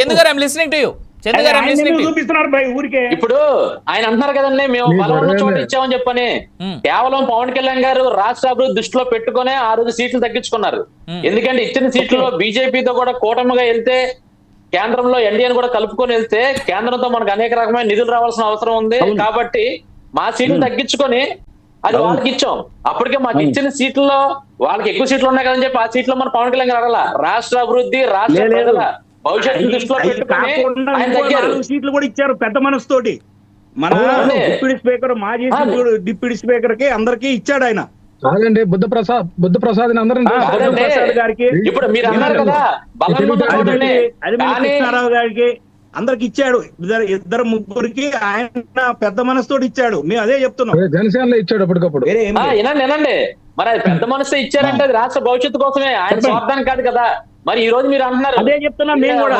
చందు గారు listening to you Chandu గారు listening to చూపిస్తున్నారు భయ్ ఊరికే. ఇప్పుడు ఆయన అంటున్నారు కదండి మేము బలం ఉన్న చోట. ఇచ్చామని చెప్పని. కేవలం పవన్ కళ్యాణ్ గారు రాష్ట్ర అభివృద్ధి దృష్టిలో పెట్టుకునే ఆ రోజు సీట్లు తగ్గించుకున్నారు. ఎందుకంటే ఇచ్చిన సీట్లలో బీజేపీతో కూడా కూటమిగా వెళ్తే కేంద్రంలో ఎన్డీఏని కూడా కలుపుకొని వెళ్తే కేంద్రంతో మనకు అనేక రకమైన నిధులు రావాల్సిన అవసరం ఉంది. కాబట్టి మా సీట్లు తగ్గించుకొని అది వాళ్ళకి ఇచ్చాం. అప్పటికే మాకు ఇచ్చిన సీట్లలో వాళ్ళకి ఎక్కువ సీట్లు ఉన్నాయి కదని చెప్పి ఆ సీట్లో మన పవన్ కళ్యాణ్ గారు రాష్ట్ర అభివృద్ధి రాష్ట్ర. ప్రజల భవిష్యత్తు దృష్టిలో అయి పెట్టుకొని కాకుండా ఆయన ఇంకో తగ్గారు. నాలుగు సీట్లు కూడా ఇచ్చారు పెద్ద మనసుతోటి. మన. డిప్యూటీ స్పీకర్ మాజీ. డిప్యూటీ స్పీకర్కి అందరికి ఇచ్చాడు ఆయన. కాదండి బుద్ధ ప్రసాద్ బుద్ధ ప్రసాద్ గారికి ఇప్పుడు మీరు అన్నారు కదా కృష్ణారావు గారికి అందరికి ఇచ్చాడు. ఇద్దరు ఇద్దరు ముగ్గురికి ఆయన పెద్ద మనసుతోటి ఇచ్చాడు. మేము అదే చెప్తున్నాం. జనసేనలో ఇచ్చాడు అప్పటికప్పుడు. వినండి వినండి. మరి పెద్ద మనసు ఇచ్చారంటే అది రాష్ట్ర భవిష్యత్తు కోసమే. ఆయన. స్వార్థానికి కాదు కదా. మరి ఈ రోజు మీరు అంటున్నారు అదే చెప్తున్నాం మేము కూడా.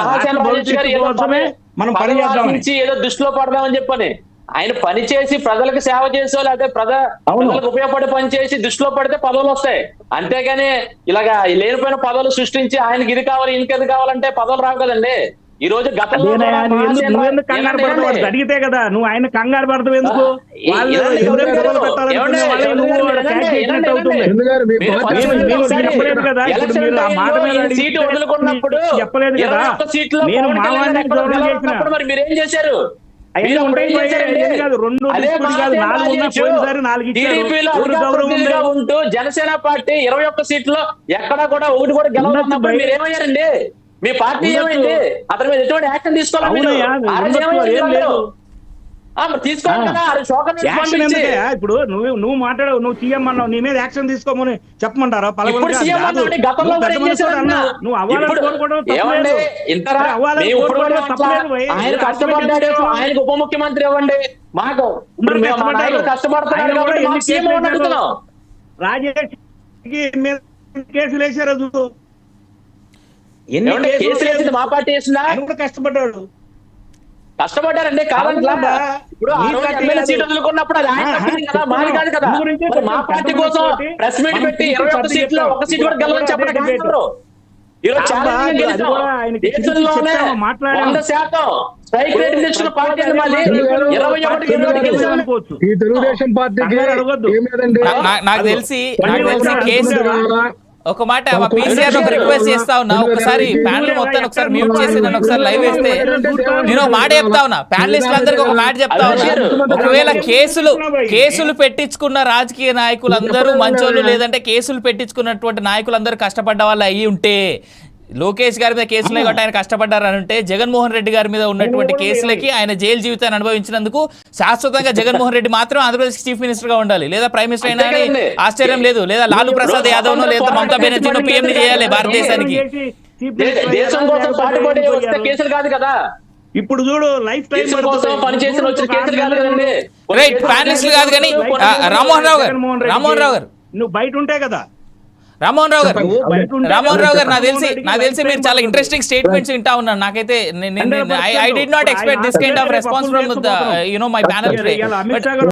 మనం పని చేద్దామని. ఏదో దృష్టిలో పడదామని చెప్పని ఆయన పని చేసి ప్రజలకు సేవ చేసో లేకపోతే ప్రజ. ప్రజలకు ఉపయోగపడే పని చేసి దృష్టిలో పడితే పదవులు వస్తాయి అంతేగాని ఇలాగా లేనిపోయిన పదవులు సృష్టించి ఆయనకి ఇది కావాలి ఇది కావాలంటే పదవులు రావు కదండి ఈ రోజు గతంలో నువ్వెందుకు కంగారు పడతావు. అడిగితే కదా నువ్వు ఆయన కంగారు పడతావు ఎందుకు చెప్పలేదు కదా, మీరు నేను చేశారు? ఉంటూ జనసేన పార్టీ ఇరవై ఒక్క సీట్లో ఎక్కడా కూడా ఒకటి కూడా గెలవనప్పుడు మీరు ఏమయ్యారండి? మీ పార్టీ. ఏమైంది? అతని మీద ఎటువంటి యాక్షన్ తీసుకోవాలి ఇప్పుడు నువ్వు నువ్వు మాట్లాడవు నువ్వు సీఎం అన్నావు నీ మీద యాక్షన్ తీసుకోమని చెప్పమంటారా. ఆయన కష్టపడ్డాడు. ఆయనకు ఉప ముఖ్యమంత్రి ఇవ్వండి మాకు అడుగుతున్నాం రాజేష్ కేసులు వేసారు. ఎన్ని కేసులు మా పార్టీ కూడా కష్టపడ్డాడు. కష్టపడ్డారండి అవునబ్బా. ఇప్పుడు. సీట్ వదులుకున్నప్పుడు అది ఆయన తప్పింది కదా మాది కాదు మా. పార్టీ కోసం ప్రెస్ మీట్ పెట్టి ఇరవై ఒక్క సీట్లో. ఒక సీట్ కూడా గెలవని చెప్పడం తెలుగుదేశం పార్టీకి నాకు తెలిసి నాకు తెలిసి కేసు? ఒక మాట పీసీఆర్ ఒక రిక్వెస్ట్ చేస్తా ఉన్నా ఒకసారి ప్యానల్ మొత్తాన్ని ఒకసారి మ్యూట్ చేసి నన్ను ఒకసారి లైవ్ వేస్తే నేను ఒక మాట చెప్తా ఉన్నా. ప్యానలిస్ట్ అందరికి ఒక మాట చెప్తా ఉన్నా. ఒకవేళ కేసులు కేసులు పెట్టించుకున్న రాజకీయ నాయకులందరూ మంచోళ్ళు లేదంటే కేసులు పెట్టించుకున్నటువంటి నాయకులందరూ కష్టపడ్డ వాళ్ళు అయ్యి ఉంటే లోకేష్ గారి మీద కేసులు కాబట్టి ఆయన కష్టపడ్డారు అంటే జగన్మోహన్ రెడ్డి గారి మీద ఉన్నటువంటి కేసులకి ఆయన జైలు జీవితాన్ని అనుభవించినందుకు శాశ్వతంగా జగన్మోహన్ రెడ్డి మాత్రం ఆంధ్రప్రదేశ్ చీఫ్ మినిస్టర్గా ఉండాలి. లేదా ప్రైమ్ మినిస్టర్ అయినా. ఆశ్చర్యం లేదు. లేదా లాలూ ప్రసాద్ యాదవ్ను లేదా మమతా బెనర్జీను పీఎం చేయాలి భారతదేశానికి. దేశం కోసం పాటుపడి వస్తే కేసులు కాదు కదా. ఇప్పుడు చూడు లైఫ్ టైం పనిచేసిన వచ్చిన కేసులు కాదు కదండి. రైట్ ప్యానలిస్టులు కాదు కానీ ఆ, రామ్మోహన్ రావు గారు రామ్మోహన్ రావు గారు. నువ్వు బయట ఉంటే కదా. రామ్మోహన్ రావు గారు రామ్మోహన్ రావు గారు నాకు తెలిసి నాకు తెలిసి మీరు చాలా ఇంట్రెస్టింగ్ స్టేట్మెంట్స్ వింటా ఉన్నాను నాకైతే I did not expect this kind of response from the you know my panel